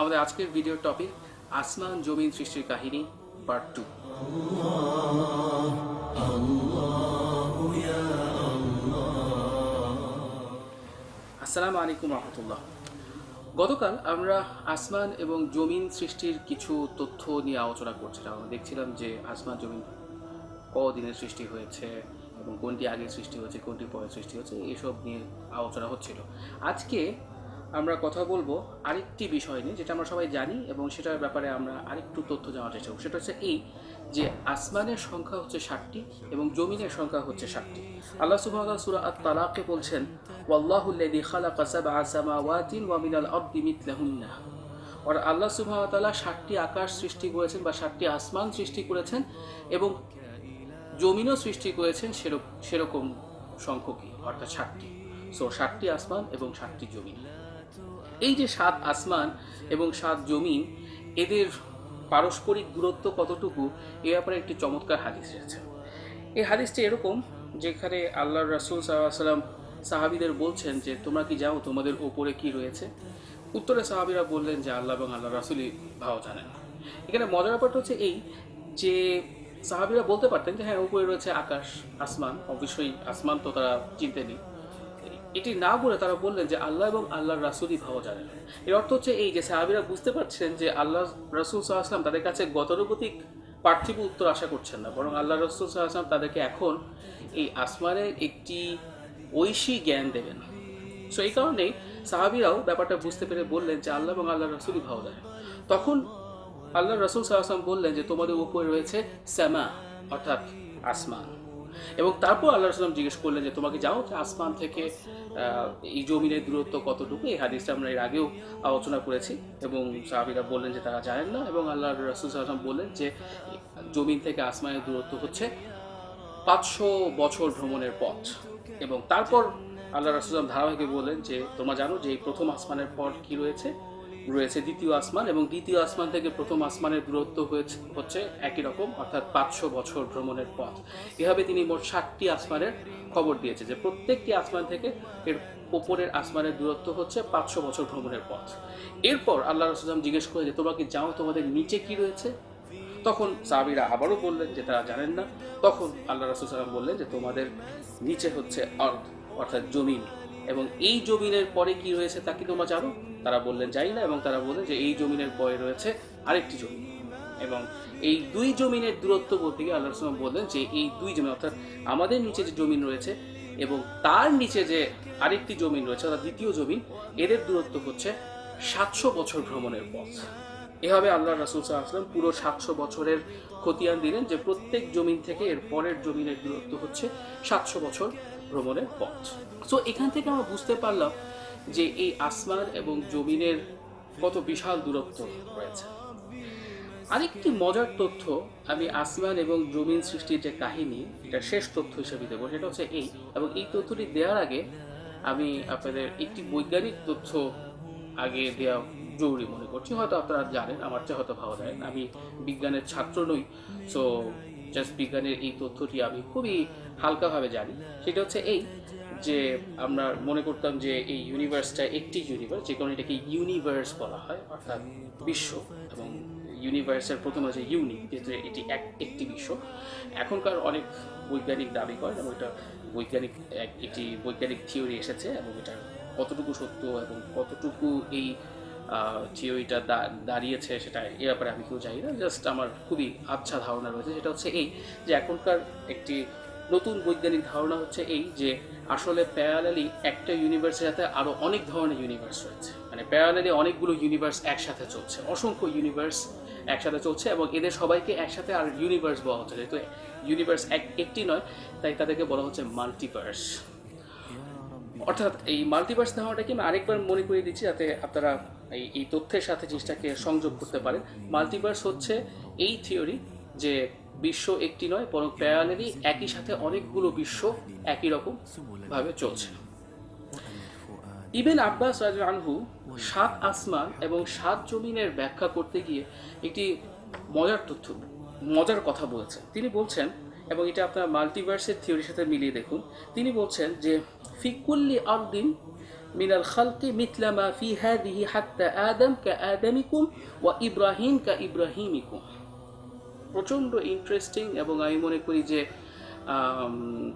আমাদের আজকের video topic আসমান জমিন সৃষ্টির কাহিনী পার্ট টু আসসালামু আলাইকুম রহমতুল্লাহ। গতকাল আমরা আসমান এবং জমিন সৃষ্টির কিছু তথ্য নিয়ে আলোচনা করছিলাম। আমরা দেখছিলাম যে আসমান, জমিন কদিনের সৃষ্টি হয়েছে এবং কোনটি আগে সৃষ্টি হয়েছে, কোনটি পরে সৃষ্টি হয়েছে, এসব নিয়ে আলোচনা হচ্ছিল। আজকে আমরা কথা বলব আরেকটি বিষয় নিয়ে, যেটা আমরা সবাই জানি এবং সেটার ব্যাপারে আমরা আরেকটু তথ্য জানার চেষ্টা করব। সেটা হচ্ছে এই যে আসমানের সংখ্যা হচ্ছে ষাটটি এবং জমিনের সংখ্যা হচ্ছে ষাটটি। আল্লাহ সুবহানাহু সুরা আত-তালাকে বলছেন ওয়াল্লাহুল্লাযী খালাকা সাবআ সামাওয়াতিন ওয়া মিনাল আরদি মিথলাহুন্না আর আল্লাহ সুবহানাহু ষাটটি আকাশ সৃষ্টি করেছেন বা ষাটটি আসমান সৃষ্টি করেছেন এবং জমিনও সৃষ্টি করেছেন সেরকম সেরকম সংখ্যকই, অর্থাৎ ষাটটি। সো ষাটটি আসমান এবং ষাটটি জমিন। এই যে সাত আসমান এবং সাত জমিন, এদের পারস্পরিক দূরত্ব কতটুকু, এ ব্যাপারে একটি চমৎকার হাদিস রয়েছে। এই হাদিসটি এরকম যেখানে আল্লাহ রাসুল সাল্লাম সাহাবিদের বলছেন যে, তোমরা কি যাও তোমাদের ওপরে কি রয়েছে? উত্তরে সাহাবিরা বললেন যে, আল্লাহ এবং আল্লাহ রাসুলই ভাও জানেন। এখানে মজার ব্যাপারটা হচ্ছে এই যে, সাহাবিরা বলতে পারতেন যে হ্যাঁ উপরে রয়েছে আকাশ, আসমান। অবশ্যই আসমান তো তারা চিনতে নেই এটি না বলে তারা বললেন যে আল্লাহ এবং আল্লাহর রাসুলই ভাও জানেন এর অর্থ হচ্ছে এই যে সাহাবিরা বুঝতে পারছেন যে আল্লাহ রাসুল সাল্লাহাম তাদের কাছে গতানুগতিক পার্থিব উত্তর আশা করছেন না, বরং আল্লাহ রসুল সাল্লাহাম তাদেরকে এখন এই আসমানের একটি ঐশী জ্ঞান দেবেন। সো এই কারণেই সাহাবিরাও ব্যাপারটা বুঝতে পেরে বললেন যে আল্লাহ এবং আল্লাহ রসুলই ভাও জানেন তখন আল্লাহ রসুল সাল্লাহাম বললেন যে তোমাদের উপরে রয়েছে শ্যামা অর্থাৎ আসমান। এবং তারপর আল্লাহ রসুলাম জিজ্ঞেস করলেন যে, তোমাকে যাও যে আসমান থেকে এই জমিনের দূরত্ব কতটুকু? এই হাদিসটা আমরা এর আগেও আলোচনা করেছি এবং সাহাবিরা বললেন যে, তারা জানেন না। এবং আল্লাহ রসুল সাল্লাম বললেন যে, জমিন থেকে আসমানের দূরত্ব হচ্ছে পাঁচশো বছর ভ্রমণের পথ। এবং তারপর আল্লাহ রসুলাম ধারাবাহিকে বললেন যে, তোমরা জানো যে, এই প্রথম আসমানের পর কি রয়েছে? রয়েছে দ্বিতীয় আসমান এবং দ্বিতীয় আসমান থেকে প্রথম আসমানের দূরত্ব হয়েছে, হচ্ছে একই রকম, অর্থাৎ পাঁচশো বছর ভ্রমণের পথ। এভাবে তিনি মোট ষাটটি আসমানের খবর দিয়েছে যে প্রত্যেকটি আসমান থেকে এর ওপরের আসমানের দূরত্ব হচ্ছে পাঁচশো বছর ভ্রমণের পথ। এরপর আল্লাহ রসুলাম জিজ্ঞেস করে যে, তোমরা কি যাও তোমাদের নিচে কি রয়েছে? তখন সাহাবিরা আবারও বললেন যে, তারা জানেন না। তখন আল্লাহ রসুল সাল্লাম বললেন যে, তোমাদের নিচে হচ্ছে অর্থ অর্থাৎ জমিন। এবং এই জমিনের পরে কি রয়েছে তা কি তোমরা জানো? তারা বললেন যাই না। এবং তারা বললেন যে, এই জমিনের পরে রয়েছে আরেকটি জমিন এবং এই দুই জমিনের দূরত্ব বলতে গিয়ে আল্লাহ রসুলাম বললেন যে, এই দুই জমি, অর্থাৎ আমাদের নিচে যে জমিন রয়েছে এবং তার নিচে যে আরেকটি জমিন রয়েছে, অর্থাৎ দ্বিতীয় জমিন, এদের দূরত্ব হচ্ছে সাতশো বছর ভ্রমণের পথ। এভাবে আল্লাহ রাসুল সাল্লাম পুরো সাতশো বছরের খতিয়ান দিলেন যে, প্রত্যেক জমিন থেকে এর পরের জমিনের দূরত্ব হচ্ছে সাতশো বছর। ভ্রমণের পথ। সো এখান থেকে আমরা বুঝতে পারলাম যে এই আসমান এবং জমিনের কত বিশাল দূরত্ব রয়েছে। আরেকটি মজার তথ্য, আমি আসমান এবং জমিন সৃষ্টির যে কাহিনী, এটা শেষ তথ্য হিসেবে দেবো, সেটা হচ্ছে এই। এবং এই তথ্যটি দেওয়ার আগে আমি আপনাদের একটি বৈজ্ঞানিক তথ্য আগে দেওয়া জরুরি মনে করছি। হয়তো আপনারা জানেন, আমার চেয়ে হয়তো ভালো জানেন। আমি বিজ্ঞানের ছাত্র নই সো জাস্ট বিজ্ঞানের এই তথ্যটি আমি খুবই হালকাভাবে জানি। সেটা হচ্ছে এই যে আমরা মনে করতাম যে এই ইউনিভার্সটা একটি ইউনিভার্স যে কারণে এটাকে ইউনিভার্স বলা হয়, অর্থাৎ বিশ্ব এবং ইউনিভার্সের প্রথম আছে ইউনি যেহেতু এটি এক, একটি বিশ্ব। এখনকার অনেক বৈজ্ঞানিক দাবি করেন এবং এটা বৈজ্ঞানিক এক- একটি বৈজ্ঞানিক থিওরি এসেছে এবং এটা কতটুকু সত্য এবং কতটুকু এই থিওরিটা দাঁড়িয়েছে সেটা এ ব্যাপারে আমি কেউ জানি না। জাস্ট আমার খুবই আচ্ছা ধারণা রয়েছে। সেটা হচ্ছে এই যে এখনকার একটি নতুন বৈজ্ঞানিক ধারণা হচ্ছে এই যে আসলে প্যারালালি একটা ইউনিভার্সের সাথে আরও অনেক ধরনের ইউনিভার্স রয়েছে। মানে প্যারালালি অনেকগুলো ইউনিভার্স একসাথে চলছে। অসংখ্য ইউনিভার্স একসাথে চলছে এবং এদের সবাইকে একসাথে আর ইউনিভার্স বলা হচ্ছে। যেহেতু ইউনিভার্স এক একটি নয় তাই তাদেরকে বলা হচ্ছে মাল্টিভার্স অর্থাৎ এই মাল্টিভার্স ধারণাটাকে আমি আরেকবার মনে করিয়ে দিচ্ছি যাতে আপনারা এই তথ্যের সাথে জিনিসটাকে সংযোগ করতে পারেন মাল্টিভার্স হচ্ছে এই থিওরি যে বিশ্ব একটি নয়, বরং প্যারালেলি একই সাথে অনেকগুলো বিশ্ব একই রকম ভাবে চলছে। ইবেন আব্বাস আনহু সাত আসমান এবং সাত জমিনের ব্যাখ্যা করতে গিয়ে একটি মজার তথ্য, মজার কথা বলেছেন। তিনি বলছেন, এবং এটা আপনার মাল্টিভার্সের থিওরির সাথে মিলিয়ে দেখুন, তিনি বলছেন যে ফিকুল্লি আরদিন من الخلق مثل ما في هذه حتى آدم كآدمكم وإبراهيم كإبراهيمكم প্রচণ্ড ইন্টারেস্টিং এবং আমি মনে করি যে আম,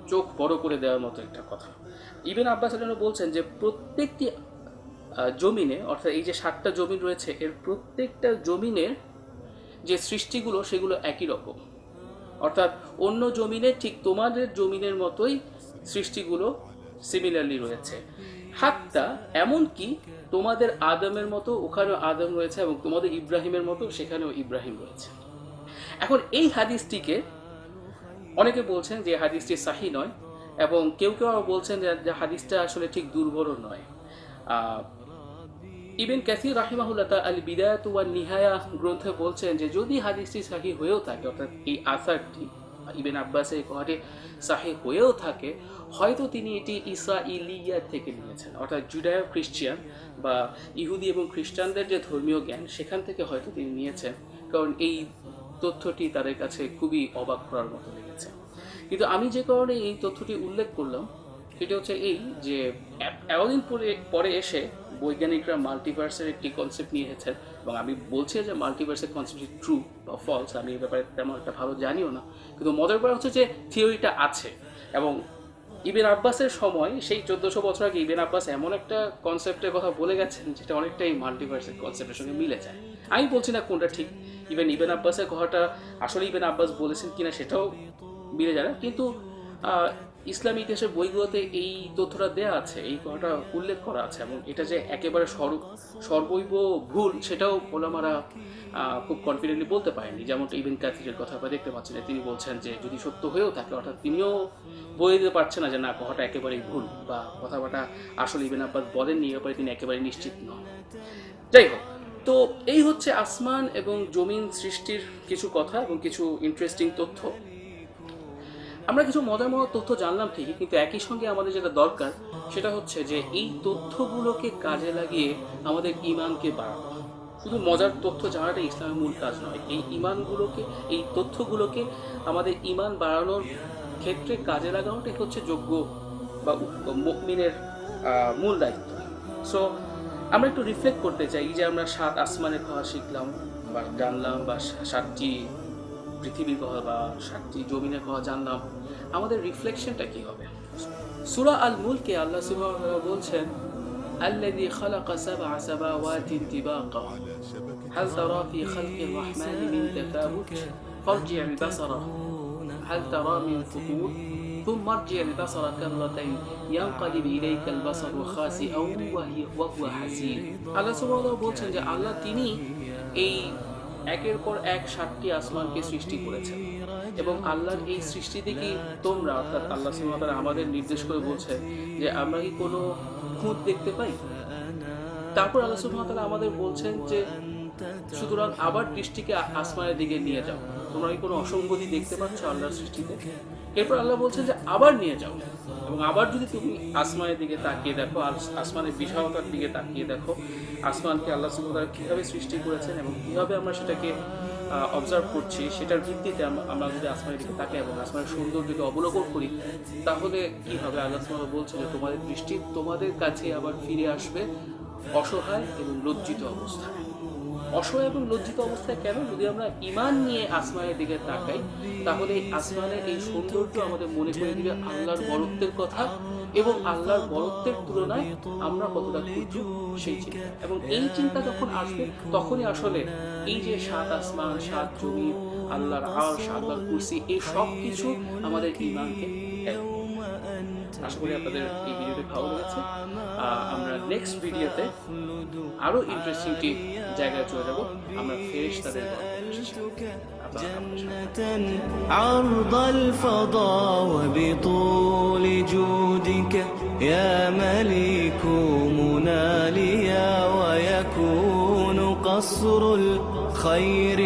চোখ বড় করে দেওয়ার মতো একটা কথা ইবেন আব্বাস আলানো বলছেন যে প্রত্যেকটি আহ, জমিনে অর্থাৎ এই যে সাতটা জমিন রয়েছে এর প্রত্যেকটা জমিনের যে সৃষ্টিগুলো সেগুলো একই রকম অর্থাৎ অন্য জমিনে ঠিক তোমাদের জমিনের মতোই সৃষ্টিগুলো সিমিলারলি রয়েছে হাত্তা, এমনকি তোমাদের আদমের মতো, ওখানেও আদম রয়েছে এবং তোমাদের ইব্রাহিমের মতো, সেখানেও ইব্রাহিম রয়েছে। এখন এই হাদিসটিকে অনেকে বলছেন যে হাদিসটি সাহি নয় এবং কেউ কেউ আবার বলছেন যে হাদিসটা আসলে ঠিক দুর্বল নয়। ইবেন ক্যাসির তা আল বিদায়াত ওয়া নিহায়া গ্রন্থে বলছেন যে, যদি হাদিসটি সাহি হয়েও থাকে, অর্থাৎ এই আসারটি ইবেন আব্বাসের এই কথাটি হয়েও থাকে, হয়তো তিনি এটি ইসা ইলিয়া থেকে নিয়েছেন। অর্থাৎ জুডায় খ্রিস্টিয়ান বা ইহুদি এবং খ্রিস্টানদের যে ধর্মীয় জ্ঞান, সেখান থেকে হয়তো তিনি নিয়েছেন। কারণ এই তথ্যটি তাদের কাছে খুবই অবাক করার মতো লেগেছে। কিন্তু আমি যে কারণে এই তথ্যটি উল্লেখ করলাম, সেটি হচ্ছে এই যে এতদিন পরে পরে এসে বৈজ্ঞানিকরা মাল্টিভার্সের একটি কনসেপ্ট নিয়ে এসেছেন এবং আমি বলছি যে মাল্টিভার্সের কনসেপ্টটি ট্রু বা ফলস আমি এই ব্যাপারে তেমন একটা ভালো জানিও না। কিন্তু মজার ব্যাপার হচ্ছে যে থিওরিটা আছে এবং ইবেন আব্বাসের সময়, সেই চোদ্দশো বছর আগে ইবেন আব্বাস এমন একটা কনসেপ্টের কথা বলে গেছেন যেটা অনেকটাই মাল্টিভার্সের কনসেপ্টের সঙ্গে মিলে যায়। আমি বলছি না কোনটা ঠিক ইভেন ইবেন আব্বাসের কথাটা আসলে ইবেন আব্বাস বলেছেন কিনা সেটাও মিলে যায় না। কিন্তু ইসলামী ইতিহাসের বইগুলোতে এই তথ্যটা দেওয়া আছে, এই কথাটা উল্লেখ করা আছে, এবং এটা যে একেবারে সর্ব সর্বৈব ভুল সেটাও ওলামারা খুব কনফিডেন্টলি বলতে পারেনি যেমন ইবেন ক্যাথিরের কথা আমরা দেখতে পাচ্ছি যে তিনি বলছেন যে যদি সত্য হয়েও থাকে, অর্থাৎ তিনিও বলে দিতে পারছেন না যে না, কথাটা একেবারেই ভুল, বা কথাটা আসলে ইবেন আব্বাস বলেননি এ ব্যাপারে তিনি একেবারে নিশ্চিত নন। যাই হোক, তো এই হচ্ছে আসমান এবং জমিন সৃষ্টির কিছু কথা এবং কিছু ইন্টারেস্টিং তথ্য। আমরা কিছু মজার মজার তথ্য জানলাম ঠিকই, কিন্তু একই সঙ্গে আমাদের যেটা দরকার, সেটা হচ্ছে যে এই তথ্যগুলোকে কাজে লাগিয়ে আমাদের ইমানকে বাড়ানো। শুধু মজার তথ্য জানাটা ইসলামের মূল কাজ নয়, এই ইমানগুলোকে, এই তথ্যগুলোকে আমাদের ইমান বাড়ানোর ক্ষেত্রে কাজে লাগানোটাই হচ্ছে যোগ্য বা মুমিনের মূল দায়িত্ব। সো আমরা একটু রিফ্লেক্ট করতে চাই যে আমরা সাত আসমানের কথা শিখলাম বা জানলাম বা সাতটি পৃথিবীর কথা বা সাতটি জমিনের কথা জানলাম আমাদের রিফ্লেকশনটা কি হবে সুরা আল মুলকে আল্লাহ সুবহানাহু ওয়া তাআলা বলছেন الذي خلق سبع سماوات طباقا هل ترى في خلق الرحمن من تفاوت فارجع البصر هل ترى من فطور ثم ارجع البصر كرتين ينقلب إليك البصر خاسئا وهي وهو حسير আল্লাহ সুবহানাহু বলছেন যে আল্লাহ তিনি এই একের পর এক সাতটি আসমানকে সৃষ্টি করেছেন। এবং আল্লাহর এই সৃষ্টি দেখি তোমরা, অর্থাৎ আল্লাহ সুবহানাহু আমাদের নির্দেশ করে বলছে যে, আমরা কি কোনো খুঁত দেখতে পাই? তারপর আল্লাহ সুহামতালা আমাদের বলছেন যে, সুতরাং আবার দৃষ্টিকে আসমানের দিকে নিয়ে যাও। তোমরা কি কোনো অসঙ্গতি দেখতে পাচ্ছ আল্লাহর সৃষ্টিতে? এরপর আল্লাহ বলছেন যে, আবার নিয়ে যাও। এবং আবার যদি তুমি আসমানের দিকে তাকিয়ে দেখো আস- আসমানের বিশালতার দিকে তাকিয়ে দেখো, আসমানকে আল্লাহ সুবহানাহু কীভাবে সৃষ্টি করেছেন এবং কীভাবে আমরা সেটাকে অবজার্ভ করছি, সেটার ভিত্তিতে আমরা যদি আসমানের দিকে তাকাই এবং আসমানের সৌন্দর্যকে অবলোকন করি, তাহলে কি হবে? আল্লাহ সুবহানাহু বলছে যে, তোমাদের দৃষ্টি তোমাদের কাছে আবার ফিরে আসবে অসহায় এবং লজ্জিত অবস্থায়। অসহায় এবং লজ্জিত অবস্থায় কেন যদি আমরা ইমান নিয়ে আসমানের দিকে তাকাই, তাহলে এই আসমানের এই সৌন্দর্য আমাদের মনে করে দিবে আল্লাহর বরত্বের কথা এবং আল্লাহর বরত্বের তুলনায় আমরা কতটা ক্ষুদ্র সেই চিন্তা এবং এই চিন্তা যখন আসবে, তখনই আসলে এই যে সাত আসমান, সাত জমি আল্লাহর আর্শ আল্লাহর কুরসি, এই সব কিছু আমাদের ইমানকে এক। আশা করি আপনাদের এই ভিডিওটি ভালো লেগেছে আহ, আমরা নেক্সট ভিডিওতে আরো ইন্টারেস্টিং একটি জায়গায় চলে যাব আমরা ফেরেশ তাদের جنة عرض الفضاء وبطول جودك يا مليك مناليا ويكون قصر الخير